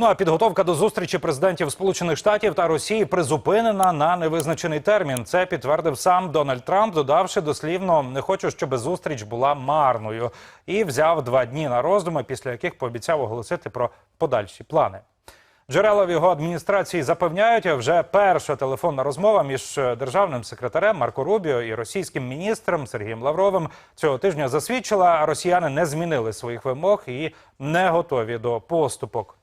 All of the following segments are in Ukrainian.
Ну а підготовка до зустрічі президентів Сполучених Штатів та Росії призупинена на невизначений термін. Це підтвердив сам Дональд Трамп, додавши дослівно не хочу, щоб зустріч була марною, і взяв два дні на роздуми, після яких пообіцяв оголосити про подальші плани. Джерела в його адміністрації запевняють, вже перша телефонна розмова між державним секретарем Марко Рубіо і російським міністром Сергієм Лавровим цього тижня засвідчила, росіяни не змінили своїх вимог і не готові до поступок.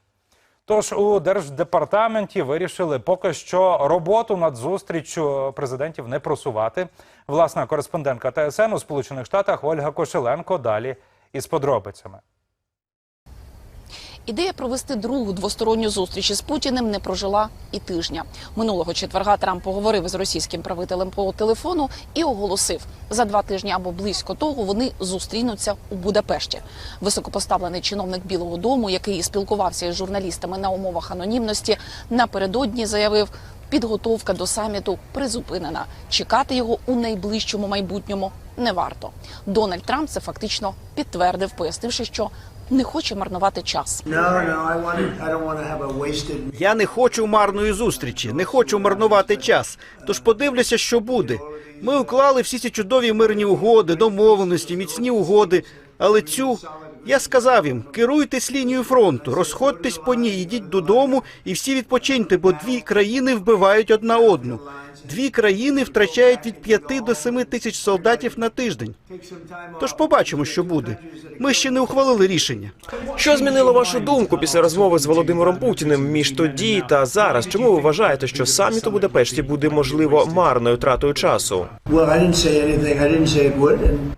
Тож у держдепартаменті вирішили поки що роботу над зустрічю президентів не просувати. Власна кореспондентка ТСН у Сполучених Штатах Ольга Кошеленко далі із подробицями. Ідея провести другу двосторонню зустріч із Путіним не прожила і тижня. Минулого четверга Трамп поговорив з російським правителем по телефону і оголосив, за два тижні або близько того вони зустрінуться у Будапешті. Високопоставлений чиновник Білого Дому, який спілкувався із журналістами на умовах анонімності, напередодні заявив. Підготовка до саміту призупинена. Чекати його у найближчому майбутньому не варто. Дональд Трамп це фактично підтвердив, пояснивши, що не хоче марнувати час. Я не хочу марної зустрічі, не хочу марнувати час. Тож подивлюся, що буде. Ми уклали всі ці чудові мирні угоди, домовленості, міцні угоди. Але цю я сказав їм: керуйтесь лінією фронту, розходьтесь по ній, йдіть додому і всі відпочиньте, бо дві країни вбивають одна одну. Дві країни втрачають від п'яти до семи тисяч солдатів на тиждень. Тож побачимо, що буде. Ми ще не ухвалили рішення. Що змінило вашу думку після розмови з Володимиром Путіним між тоді та зараз? Чому ви вважаєте, що саміт у Будапешті буде можливо марною тратою часу?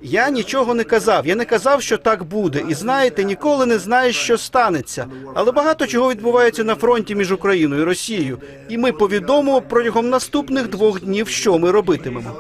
Я нічого не казав. Я не казав, що так буде. І знаєте, ніколи не знаєш, що станеться. Але багато чого відбувається на фронті між Україною і Росією. І ми повідомимо протягом наступних двох днів, що ми робитимемо.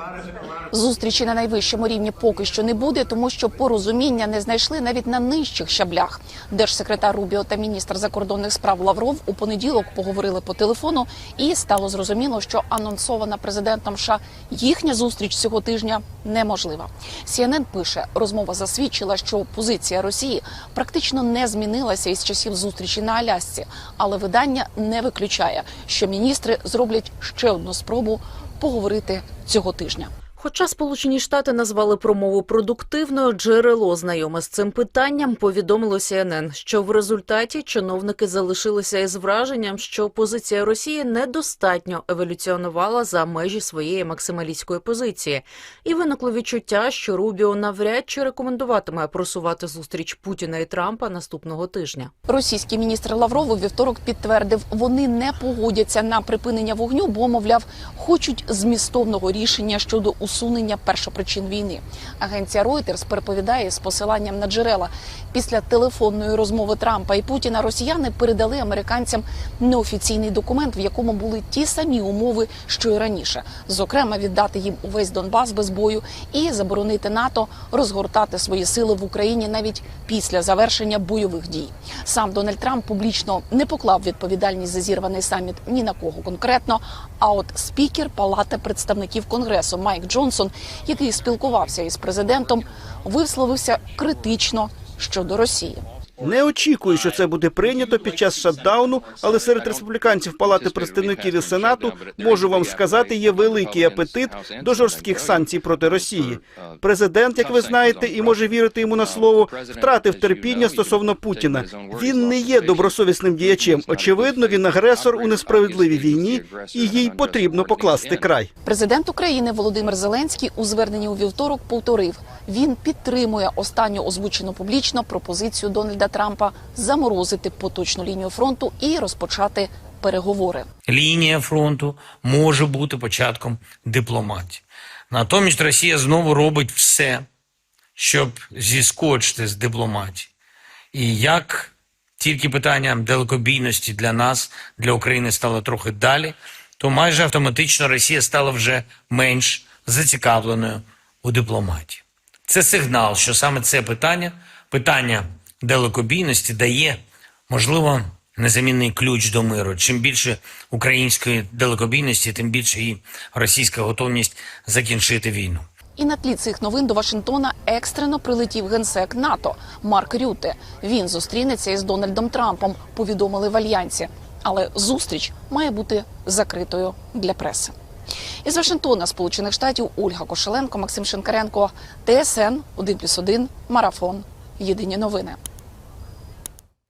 Зустрічі на найвищому рівні поки що не буде, тому що порозуміння не знайшли навіть на нижчих щаблях. Держсекретар Рубіо та міністр закордонних справ Лавров у понеділок поговорили по телефону, і стало зрозуміло, що анонсована президентом США їхня зустріч цього тижня неможлива. CNN пише, розмова засвідчила, що позиція Росії практично не змінилася із часів зустрічі на Алясці, але видання не виключає, що міністри зроблять ще одну спробу поговорити цього тижня. Хоча Сполучені Штати назвали промову продуктивною, джерело знайоме з цим питанням повідомило CNN, що в результаті чиновники залишилися із враженням, що позиція Росії недостатньо еволюціонувала за межі своєї максималістської позиції, і виникло відчуття, що Рубіо навряд чи рекомендуватиме просувати зустріч Путіна і Трампа наступного тижня. Російський міністр Лавров у вівторок підтвердив, вони не погодяться на припинення вогню, бо мовляв, хочуть змістовного рішення щодо усунення першопричин війни. Агенція Reuters переповідає з посиланням на джерела. Після телефонної розмови Трампа і Путіна росіяни передали американцям неофіційний документ, в якому були ті самі умови, що й раніше, зокрема, віддати їм увесь Донбас без бою і заборонити НАТО розгортати свої сили в Україні навіть після завершення бойових дій. Сам Дональд Трамп публічно не поклав відповідальність за зірваний саміт ні на кого конкретно. А от спікер Палати представників Конгресу Майк Джонсон, який спілкувався із президентом, висловився критично щодо Росії. Не очікую, що це буде прийнято під час шатдауну, але серед республіканців Палати представників і Сенату можу вам сказати, є великий апетит до жорстких санкцій проти Росії. Президент, як ви знаєте, і може вірити йому на слово, втратив терпіння стосовно Путіна. Він не є добросовісним діячем. Очевидно, він агресор у несправедливій війні, і їй потрібно покласти край. Президент України Володимир Зеленський у зверненні у вівторок повторив, він підтримує останню озвучену публічно пропозицію Дональда Трампа заморозити поточну лінію фронту і розпочати переговори. лінія фронту може бути початком дипломатії. Натомість Росія знову робить все, щоб зіскочити з дипломатії. І як тільки питання далекобійності для нас, для України стало трохи далі, то майже автоматично Росія стала вже менш зацікавленою у дипломатії. Це сигнал, що саме це питання, питання далекобійності, дає, можливо, незамінний ключ до миру. Чим більше української далекобійності, тим більше і російська готовність закінчити війну. І на тлі цих новин до Вашингтона екстрено прилетів генсек НАТО Марк Рюте. Він зустрінеться із Дональдом Трампом. Повідомили в альянсі. Але зустріч має бути закритою для преси. Із Вашингтона, Сполучених Штатів, Ольга Кошеленко, Максим Шинкаренко, ТСН 1+,1, Марафон. Єдині новини.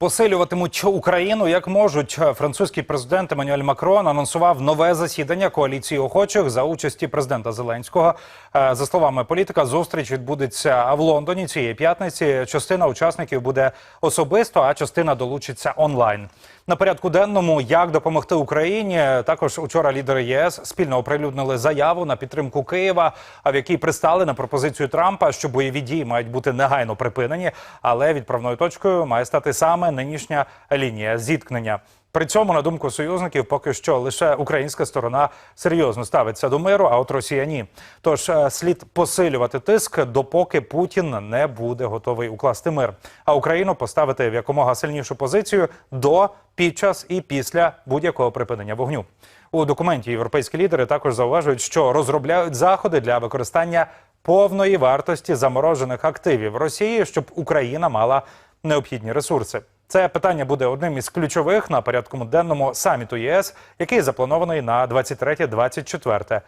Посилюватимуть Україну як можуть. Французький президент Еммануель Макрон анонсував нове засідання коаліції охочих за участі президента Зеленського. Е, За словами політика, зустріч відбудеться в Лондоні цієї п'ятниці. Частина учасників буде особисто, а частина долучиться онлайн. На порядку денному як допомогти Україні. Також учора лідери ЄС спільно оприлюднили заяву на підтримку Києва, в якій пристали на пропозицію Трампа, що бойові дії мають бути негайно припинені, але відправною точкою має стати саме нинішня лінія зіткнення. При цьому, на думку союзників, поки що лише українська сторона серйозно ставиться до миру, а от Росія ні. Тож е, слід посилювати тиск, допоки Путін не буде готовий укласти мир, а Україну поставити в якомога сильнішу позицію до, під час і після будь-якого припинення вогню. У документі європейські лідери також зауважують, що розробляють заходи для використання повної вартості заморожених активів Росії, щоб Україна мала необхідні ресурси. Це питання буде одним із ключових на порядку денному саміту ЄС, який запланований на 23-24